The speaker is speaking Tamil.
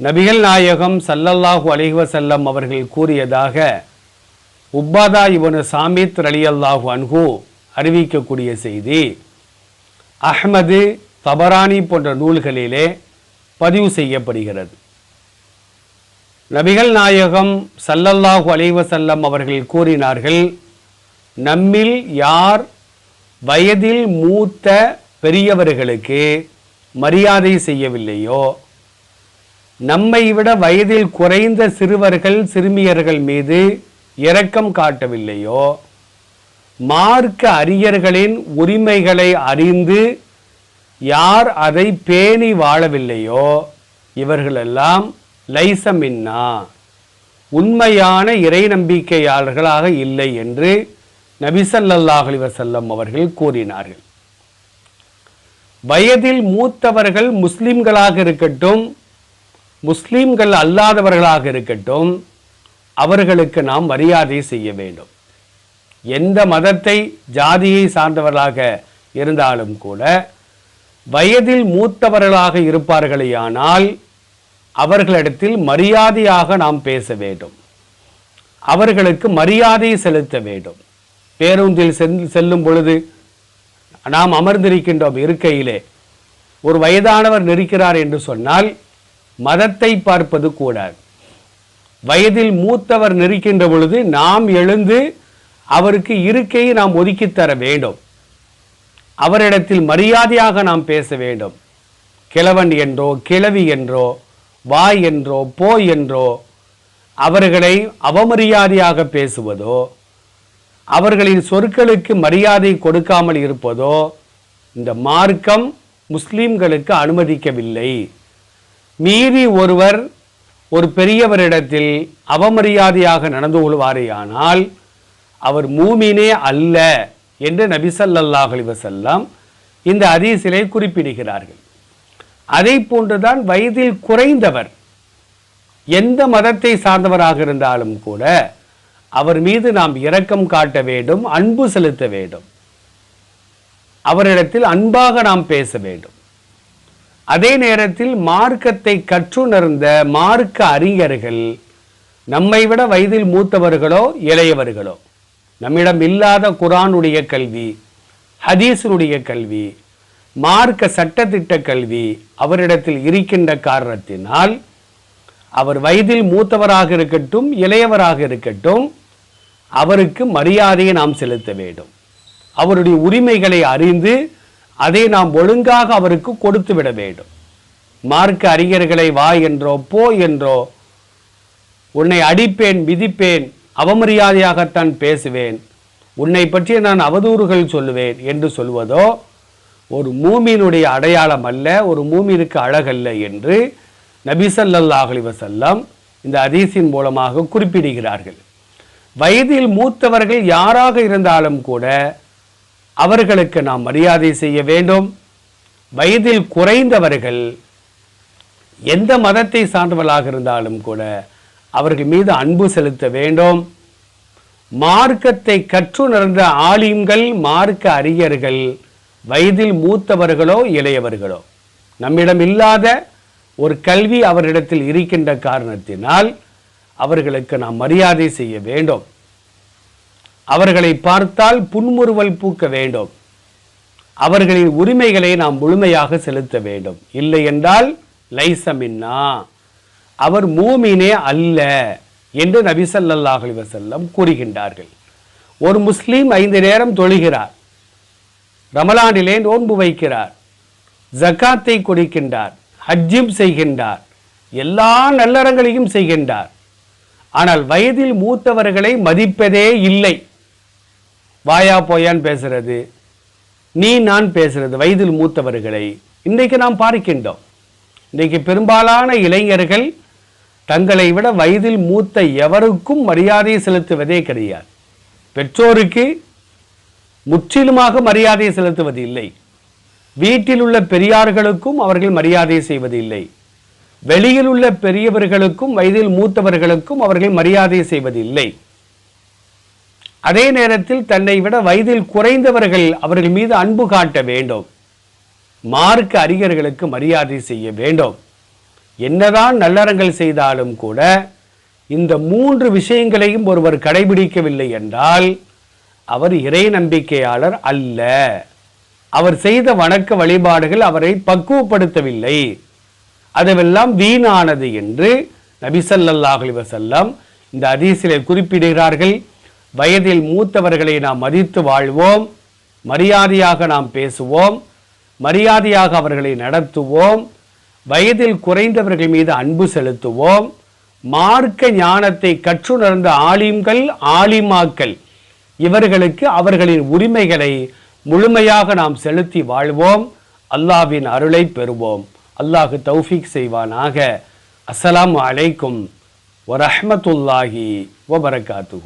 நபிகள் நாயகம் சல்லல்லாஹு அலைஹி செல்லம் அவர்கள் கூறியதாக உப்பாதா இவனு சாமித் அலி அல்லாஹு அன்ஹு அறிவிக்கக்கூடிய செய்தி. அஹ்மது தபரானி போன்ற நூல்களிலே பதிவு செய்யப்படுகிறது. நபிகள் நாயகம் சல்லல்லாஹு அலைஹி அவர்கள் கூறினார்கள் நம்மில் யார் வயதில் மூத்த பெரியவர்களுக்கு மரியாதை செய்யவில்லையோ நம்மை விட வயதில் குறைந்த சிறுவர்கள் சிறுமியர்கள் மீது இரக்கம் காட்டவில்லையோ? மார்க்க அறிஞர்களின் உரிமைகளை அறிந்து யார் அதை பேணி வாழவில்லையோ? இவர்களெல்லாம் லைசமின்னா உண்மையான இறை நம்பிக்கையாளர்களாக இல்லை என்று நபிசல்லாஹ் அலி வசல்லம் அவர்கள் கூறினார்கள். வயதில் மூத்தவர்கள் முஸ்லிம்களாக இருக்கட்டும் முஸ்லீம்கள் அல்லாதவர்களாக இருக்கட்டும் அவர்களுக்கு நாம் மரியாதை செய்ய வேண்டும். எந்த மதத்தை ஜாதியை சார்ந்தவர்களாக இருந்தாலும் கூட வயதில் மூத்தவர்களாக இருப்பார்களேயானால் அவர்களிடத்தில் மரியாதையாக நாம் பேச வேண்டும். அவர்களுக்கு மரியாதை செலுத்த வேண்டும். பேருந்தில் செல்- செல்லும் பொழுது நாம் அமர்ந்திருக்கின்றோம் இருக்கையிலே. ஒரு வயதானவர் நிற்கிறார் என்று சொன்னால் மதத்தை பார்ப்பது கூடாது. வயதில் மூத்தவர் நெருக்கின்ற பொழுது நாம் எழுந்து அவருக்கு இருக்கையை நாம் ஒதுக்கித்தர வேண்டும். அவரிடத்தில் மரியாதையாக நாம் பேச வேண்டும். கிழவன் என்றோ கிழவி என்றோ வா என்றோ போ என்றோ அவர்களை அவமரியாதையாக பேசுவதோ அவர்களின் சொற்களுக்கு மரியாதை கொடுக்காமல் இருப்பதோ இந்த மார்க்கம் முஸ்லீம்களுக்கு அனுமதிக்கவில்லை. மீறி ஒருவர் ஒரு பெரியவரிடத்தில் அவமரியாதையாக நடந்து கொள்வாரேயானால் அவர் மூமினே அல்ல என்று நபிசல்லாஹ் அலைஹி வஸல்லம் இந்த ஹதீஸிலே குறிப்பிடுகிறார்கள். அதை போன்றுதான் வயதில் குறைந்தவர் எந்த மதத்தை சார்ந்தவராக இருந்தாலும் கூட அவர் மீது நாம் இரக்கம் காட்ட வேண்டும் அன்பு செலுத்த வேண்டும். அவரிடத்தில் அன்பாக நாம் பேச வேண்டும். அதே நேரத்தில் மார்க்கத்தை கற்றுணர்ந்த மார்க்க அறிஞர்கள் நம்மை விட வயதில் மூத்தவர்களோ இளையவர்களோ நம்மிடம் இல்லாத குரானுடைய கல்வி ஹதீஸினுடைய கல்வி மார்க்க சட்டத்திட்ட கல்வி அவரிடத்தில் இருக்கின்ற காரணத்தினால் அவர் வயதில் மூத்தவராக இருக்கட்டும் இளையவராக இருக்கட்டும் அவருக்கு மரியாதையை நாம் செலுத்த வேண்டும். அவருடைய உரிமைகளை அறிந்து அதை நாம் ஒழுங்காக அவருக்கு கொடுத்து விட வேண்டும். மார்க்க அறிஞர்களை வா என்றோ போ என்றோ உன்னை அடிப்பேன் மிதிப்பேன் அவமரியாதையாகத்தான் பேசுவேன் உன்னை பற்றி நான் அவதூறுகள் சொல்லுவேன் என்று சொல்வதோ ஒரு மூமியினுடைய அடையாளம் அல்ல ஒரு மூமியிற்கு அழகல்ல என்று நபி ஸல்லல்லாஹு இந்த அதீசின் மூலமாக குறிப்பிடுகிறார்கள். வயதில் மூத்தவர்கள் யாராக இருந்தாலும் கூட அவர்களுக்கு நாம் மரியாதை செய்ய வேண்டும். வயதில் குறைந்தவர்கள் எந்த மதத்தை சார்ந்தவர்களாக இருந்தாலும் கூட அவர்கள் மீது அன்பு செலுத்த வேண்டும். மார்க்கத்தை கற்றுணர்ந்த ஆலிம்கள் மார்க்க அறிஞர்கள் வயதில் மூத்தவர்களோ இளையவர்களோ நம்மிடம் இல்லாத ஒரு கல்வி அவரிடத்தில் இருக்கின்ற காரணத்தினால் அவர்களுக்கு நாம் மரியாதை செய்ய வேண்டும். அவர்களை பார்த்தால் புன்முறுவல் பூக்க வேண்டும். அவர்களின் உரிமைகளை நாம் முழுமையாக செலுத்த வேண்டும். இல்லை என்றால் லைசமின்னா அவர் மூமினே அல்ல என்று நபிசல்லாஹலி வசல்லம் கூறுகின்றார்கள். ஒரு முஸ்லீம் ஐந்து நேரம் தொழுகிறார். ரமலானிலே நோன்பு வைக்கிறார். ஜக்காத்தை கொடுக்கின்றார். ஹஜ்ஜும் செய்கின்றார். எல்லா நல்லறங்களையும் செய்கின்றார். ஆனால் வயதில் மூத்தவர்களை மதிப்பதே இல்லை. வாயா போயான்னு பேசுறது நீ நான் பேசுறது வயதில் மூத்தவர்களை இன்றைக்கு நாம் பார்க்கின்றோம். இன்றைக்கு பெரும்பாலான இளைஞர்கள் தங்களை விட வயதில் மூத்த எவருக்கும் மரியாதை செலுத்துவதே கிடையாது. பெற்றோருக்கு முற்றிலுமாக மரியாதை செலுத்துவது இல்லை. வீட்டில் உள்ள பெரியார்களுக்கும் அவர்கள் மரியாதை செய்வது இல்லை. வெளியில் உள்ள பெரியவர்களுக்கும் வயதில் மூத்தவர்களுக்கும் அவர்கள் மரியாதை செய்வது இல்லை. அதே நேரத்தில் தன்னை விட வயதில் குறைந்தவர்கள் அவர்கள் மீது அன்பு காட்ட வேண்டும். மார்க்க அறிஞர்களுக்கு மரியாதை செய்ய வேண்டும். என்னதான் நல்லறங்கள் செய்தாலும் கூட இந்த மூன்று விஷயங்களையும் ஒருவர் கடைபிடிக்கவில்லை என்றால் அவர் இறை நம்பிக்கையாளர் அல்ல. அவர் செய்த வணக்க வழிபாடுகள் அவரை பக்குவப்படுத்தவில்லை. அதுவெல்லாம் வீணானது என்று நபிசல்லாஹ் அலைஹி இந்த அதிசிலை குறிப்பிடுகிறார்கள். வயதில் மூத்தவர்களை நாம் மதித்து வாழ்வோம். மரியாதையாக நாம் பேசுவோம். மரியாதையாக அவர்களை நடத்துவோம். வயதில் குறைந்தவர்கள் மீது அன்பு செலுத்துவோம். மார்க்க ஞானத்தை கற்றுணர்ந்த ஆலிம்கள் ஆலிமாக்கள் இவர்களுக்கு அவர்களின் உரிமைகளை முழுமையாக நாம் செலுத்தி வாழ்வோம். அல்லாஹ்வின் அருளை பெறுவோம். அல்லாஹ் தௌஃபிக் செய்வானாக. அஸ்லாம் அலைக்கும் வரஹ்மத்துல்லாஹி வபரகாத்துஹு